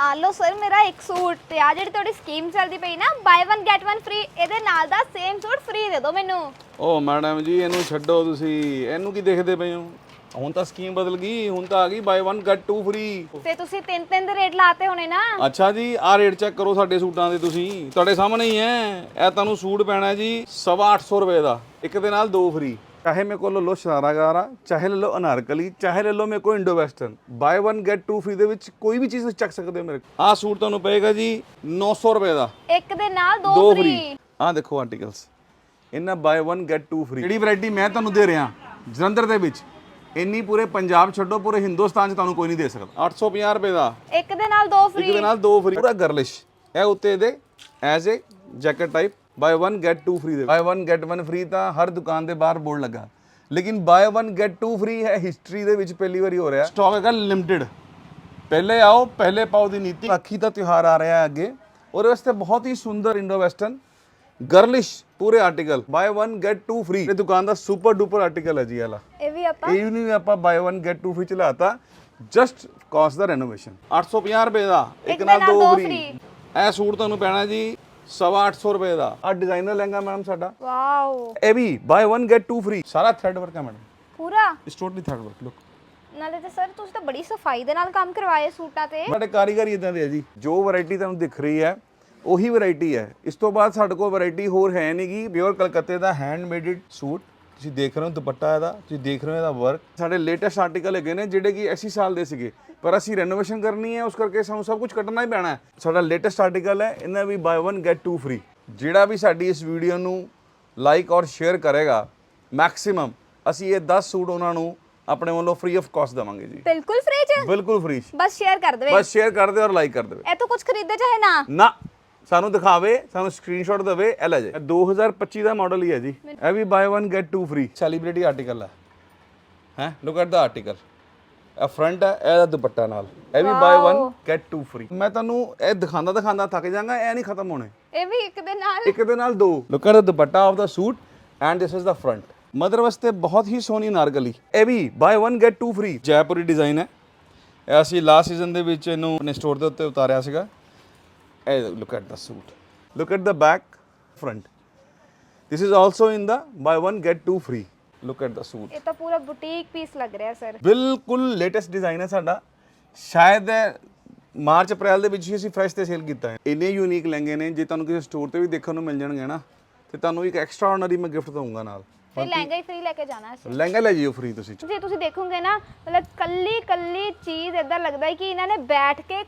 ਆ ਸਰ ਮੇਰਾ ਇੱਕ ਸੂਟ ਤੇ ਆ ਜਿਹੜੀ ਤੁਹਾਡੀ ਸਕੀਮ ਚੱਲਦੀ ਪਈ ਨਾ ਬਾਈ 1 ਗੈਟ 1 ਫ੍ਰੀ ਇਹਦੇ ਨਾਲ ਦਾ ਸੇਮ ਸੂਟ ਫ੍ਰੀ ਦੇ ਦਿਓ ਮੈਨੂੰ। ਓ ਮੈਡਮ ਜੀ ਇਹਨੂੰ ਛੱਡੋ ਤੁਸੀਂ ਇਹਨੂੰ ਕੀ ਦੇਖਦੇ ਪਏ ਹੋ? ਹੁਣ ਤਾਂ ਸਕੀਮ ਬਦਲ ਗਈ ਹੁਣ ਤਾਂ ਆ ਗਈ ਬਾਈ 1 ਗੈਟ 2 ਫ੍ਰੀ ਤੇ ਤੁਸੀਂ ਤਿੰਨ ਤਿੰਨ ਦੇ ਰੇਟ ਲਾਤੇ ਹੋਣੇ ਨਾ। ਅੱਛਾ ਜੀ ਆਹ ਰੇਟ ਚੈੱਕ ਕਰੋ ਸਾਡੇ ਸੂਟਾਂ ਦੇ ਤੁਸੀਂ ਤੁਹਾਡੇ ਸਾਹਮਣੇ ਹੀ ਹੈ। ਇਹ ਤੁਹਾਨੂੰ ਸੂਟ ਪੈਣਾ ਜੀ 850 ਰੁਪਏ ਦਾ ਇੱਕ ਦੇ ਨਾਲ ਦੋ ਫ੍ਰੀ ਚਾਹੇ ਮੇਰੇ ਕੋਲ ਲੈ ਲਓ ਸ਼ਰਾਰਾਗਾਰਾ ਚਾਹੇ ਲੈ ਲਓ ਅਨਾਰਕਲੀ ਚਾਹੇ ਲੈ ਲਓ ਮੇਰੇ ਕੋਲ indo western. Buy 1 get 2 free ਦੇ ਵਿੱਚ ਕੋਈ ਵੀ ਚੀਜ਼ ਚੱਕ ਸਕਦੇ ਹੋ ਮੇਰੇ ਆਹ ਸੂਟ ਤੁਹਾਨੂੰ ਪਏਗਾ ਜੀ 900 ਰੁਪਏ ਦਾ। ਇੱਕ ਦੇ ਨਾਲ ਦੋ ਦੋ ਫ੍ਰੀ ਫ੍ਰੀ ਆਹ ਦੇਖੋ ਆਰਟੀਕਲਸ ਇਹਨਾਂ ਬਾਈ 1 ਗੈਟ 2 ਫ੍ਰੀ ਜਿਹੜੀ ਵੈਰਾਈਟੀ ਮੈਂ ਤੁਹਾਨੂੰ ਦੇ ਰਿਹਾ ਜਲੰਧਰ ਦੇ ਵਿੱਚ ਇੰਨੀ ਪੂਰੇ ਪੰਜਾਬ ਛੱਡੋ ਪੂਰੇ ਹਿੰਦੁਸਤਾਨ 'ਚ ਤੁਹਾਨੂੰ ਕੋਈ ਨਹੀਂ ਦੇ ਸਕਦਾ। 850 ਰੁਪਏ ਦਾ। ਇੱਕ ਦੇ ਨਾਲ ਦੋ ਇੱਕ ਫ੍ਰੀ ਦੇ ਨਾਲ ਦੋ ਫ੍ਰੀ ਪੂਰਾ ਗਰਲਿਸ਼ ਇਹ ਉੱਤੇ ਇਹਦੇ as a jacket type buy 1 get 2 free ਦੇ ਬਾਈ 1 ਗੈਟ 1 ਫ੍ਰੀ ਤਾਂ ਹਰ ਦੁਕਾਨ ਦੇ ਬਾਹਰ ਬੋਰਡ ਲੱਗਾ। ਲੇਕਿਨ ਬਾਈ 1 ਗੈਟ 2 ਫ੍ਰੀ ਹੈ ਹਿਸਟਰੀ ਦੇ ਵਿੱਚ ਪਹਿਲੀ ਵਾਰੀ ਹੋ ਰਿਹਾ। ਸਟਾਕ ਹੈਗਾ ਲਿਮਟਿਡ ਪਹਿਲੇ ਆਓ ਪਹਿਲੇ ਪਾਓ ਦੀ ਨੀਤੀ। ਰਾਖੀ ਦਾ ਤਿਉਹਾਰ ਆ ਰਿਹਾ ਹੈ ਅੱਗੇ ਉਹਦੇ ਵਾਸਤੇ ਬਹੁਤ ਹੀ ਸੁੰਦਰ ਇੰਡੋ ਵੈਸਟਰਨ ਗਰਲਿਸ਼ ਪੂਰੇ ਆਰਟੀਕਲ ਬਾਈ 1 ਗੈਟ 2 ਫ੍ਰੀ ਇਹ ਦੁਕਾਨ ਦਾ ਸੁਪਰ ਡੂਪਰ ਆਰਟੀਕਲ ਹੈ ਜੀ ਵਾਲਾ ਇਹ ਵੀ ਆਪਾਂ? ਇਹ ਨਹੀਂ ਆਪਾਂ ਬਾਈ 1 ਗੈਟ 2 ਫ੍ਰੀ ਚਲਾਤਾ। ਜਸਟ ਕਾਸਟ ਦਾ ਰੈਨੋਵੇਸ਼ਨ 850 ਰੁਪਏ ਦਾ। ਇੱਕ ਨਾਲ ਦੋ? ਫ੍ਰੀ ਇਹ ਸੂਟ ਤੁਹਾਨੂੰ ਪੈਣਾ ਜੀ 850 ਰੁਪਏ ਦਾ। ਆ ਡਿਜ਼ਾਈਨਰ ਲਹਿੰਗਾ ਮੈਡਮ ਸਾਡਾ। ਵਾਓ ਇਹ ਵੀ ਬਾਈ 1 ਗੈਟ 2 ਫ੍ਰੀ ਸਾਰਾ ਥ੍ਰੈਡ ਵਰਕ ਹੈ ਮੈਡਮ ਪੂਰਾ? ਇਸ ਟੋਟਲੀ ਥ੍ਰੈਡ ਵਰਕ ਲੁੱਕ ਨਾਲੇ ਤੇ ਸਰ ਤੁਸੀਂ ਤਾਂ ਬੜੀ ਸਫ਼ਾਈ ਦੇ ਨਾਲ ਕੰਮ ਕਰਵਾਏ ਸੂਟਾਂ ਤੇ। ਸਾਡੇ ਕਾਰੀਗਰ ਇਦਾਂ ਦੇ ਆ ਜੀ। ਜੋ ਵੈਰਾਈਟੀ ਤੁਹਾਨੂੰ ਦਿਖ ਰਹੀ ਹੈ ਉਹੀ ਵੈਰਾਈਟੀ ਹੈ। ਇਸ ਤੋਂ ਬਾਅਦ ਸਾਡੇ ਕੋਲ ਵੈਰਾਈਟੀ ਹੋਰ ਹੈ ਨਹੀਂਗੀ ਪਿਓਰ ਕਲਕੱਤੇ ਦਾ ਹੈਂਡਮੇਡਡ ਸੂਟ ਤੁਸੀਂ ਦੇਖ ਰਹੇ ਹੋ ਦੁਪੱਟਾ ਇਹਦਾ ਤੁਸੀਂ ਦੇਖ ਰਹੇ ਹੋ ਇਹਦਾ ਵਰਕ ਸਾਡੇ ਲੇਟੈਸਟ ਆਰਟੀਕਲ ਹੈਗੇ ਨੇ ਜਿਹੜੇ ਕਿ ਐਸੀ ਸਾਲ ਦੇ ਸੀਗੇ ਪਰ ਅਸੀਂ ਰੈਨੋਵੇਸ਼ਨ ਕਰਨੀ ਹੈ ਉਸ ਕਰਕੇ ਸਾਨੂੰ ਸਭ ਕੁਝ ਕੱਟਣਾ ਹੀ ਪੈਣਾ ਹੈ। ਸਾਡਾ ਲੇਟੈਸਟ ਆਰਟੀਕਲ ਹੈ ਇਹਨਾਂ ਵੀ ਬਾਈ 1 ਗੈਟ 2 ਫ੍ਰੀ ਜਿਹੜਾ ਵੀ ਸਾਡੀ ਇਸ ਵੀਡੀਓ ਨੂੰ ਲਾਈਕ ਔਰ ਸ਼ੇਅਰ ਕਰੇਗਾ ਮੈਕਸਿਮਮ ਅਸੀਂ ਇਹ 10 ਸੂਟ ਉਹਨਾਂ ਨੂੰ ਆਪਣੇ ਵੱਲੋਂ ਫ੍ਰੀ ਆਫ ਕਾਸਟ ਦੇਵਾਂਗੇ ਜੀ। ਬਿਲਕੁਲ ਫ੍ਰੀ ਚ? ਬਿਲਕੁਲ ਫ੍ਰੀ ਬਸ ਸ਼ੇਅਰ ਕਰ ਦੇਵੇ। ਬਸ ਸ਼ੇਅਰ ਕਰ ਦਿਓ ਔਰ ਲਾਈਕ ਕਰ ਦੇਵੇ। ਇਹ ਤੋਂ ਕੁਝ ਖਰੀਦੇ ਚਾਹੇ ਨਾ? ਨਾ। ਸਾਨੂੰ ਦਿਖਾਵੇ ਸਾਨੂੰ ਸਕਰੀਨਸ਼ਾਟ ਦੇਵੇ ਇਹ ਲੈ ਜੇ ਇਹ 2025 ਦਾ ਮਾਡਲ ਹੀ ਹੈ ਜੀ। ਇਹ ਵੀ buy 1 get 2 free celebrity article ਹੈ। ਹੈ? ਲੁੱਕ ਐਟ ਦਾ ਆਰਟੀਕਲ ਇਹ ਫਰੰਟ ਹੈ ਇਹਦਾ ਦੁਪੱਟਾ ਨਾਲ। ਇਹ ਵੀ ਬਾਈ 1 ਗੈਟ 2 ਫ੍ਰੀ ਮੈਂ ਤੁਹਾਨੂੰ ਇਹ ਦਿਖਾਉਂਦਾ ਦਿਖਾਉਂਦਾ ਥੱਕ ਜਾਗਾ ਇਹ ਨਹੀਂ ਖਤਮ ਹੋਣੇ। ਇਹ ਵੀ ਇੱਕ ਦੇ ਨਾਲ। ਇੱਕ ਦੇ ਨਾਲ ਦੋ। Look at the dupatta of the suit and this is the front mother ਵਾਸਤੇ ਬਹੁਤ ਹੀ ਸੋਹਣੀ ਨਾਰਗਲੀ। ਇਹ ਵੀ buy 1 get 2 free Jaipuri design ਹੈ। ਅਸੀਂ ਲਾਸਟ ਸੀਜ਼ਨ ਦੇ ਵਿੱਚ ਇਹਨੂੰ ਆਪਣੇ ਸਟੋਰ ਦੇ ਉੱਤੇ ਉਤਾਰਿਆ ਸੀਗਾ। Look at the suit look at the back front this is also in the buy one get two free. Look at the suit. ਇਹ ਤਾਂ ਪੂਰਾ ਬੁਟੀਕ ਪੀਸ ਲੱਗ ਰਿਹਾ ਸਰ ਬਿਲਕੁਲ ਲੇਟੈਸਟ ਡਿਜ਼ਾਈਨ ਹੈ ਸਾਡਾ। ਸ਼ਾਇਦ ਮਾਰਚ ਅਪ੍ਰੈਲ ਦੇ ਵਿੱਚ ਹੀ ਅਸੀਂ ਫਰੈਸ਼ ਤੇ ਸੇਲ ਕੀਤਾ ਹੈ। ਇੰਨੇ ਯੂਨੀਕ ਲਹਿੰਗੇ ਨੇ ਜੇ ਤੁਹਾਨੂੰ ਕਿਸੇ ਸਟੋਰ ਤੇ ਵੀ ਦੇਖਣ ਨੂੰ ਮਿਲ ਜਾਣਗੇ ਨਾ ਤੇ ਤੁਹਾਨੂੰ ਇੱਕ ਐਕਸਟਰਾ ਆਰਡੀਨਰੀ ਮੈਂ ਗਿਫਟ ਦਊਂਗਾ ਨਾਲ। ਤੇ ਲਹਿੰਗਾ ਹੀ ਫ੍ਰੀ ਲੈ ਕੇ ਜਾਣਾ ਸੀ ਲਹਿੰਗਾ ਲੈ ਜਿਓ ਫ੍ਰੀ ਤੁਸੀਂ। ਜੇ ਤੁਸੀਂ ਦੇਖੋਗੇ ਨਾ ਮਤਲਬ ਕੱਲੀ ਕੱਲੀ ਚੀਜ਼ ਇਦਾਂ ਲੱਗਦਾ ਹੈ ਕਿ ਇਹਨਾਂ ਨੇ ਬੈਠ ਕੇ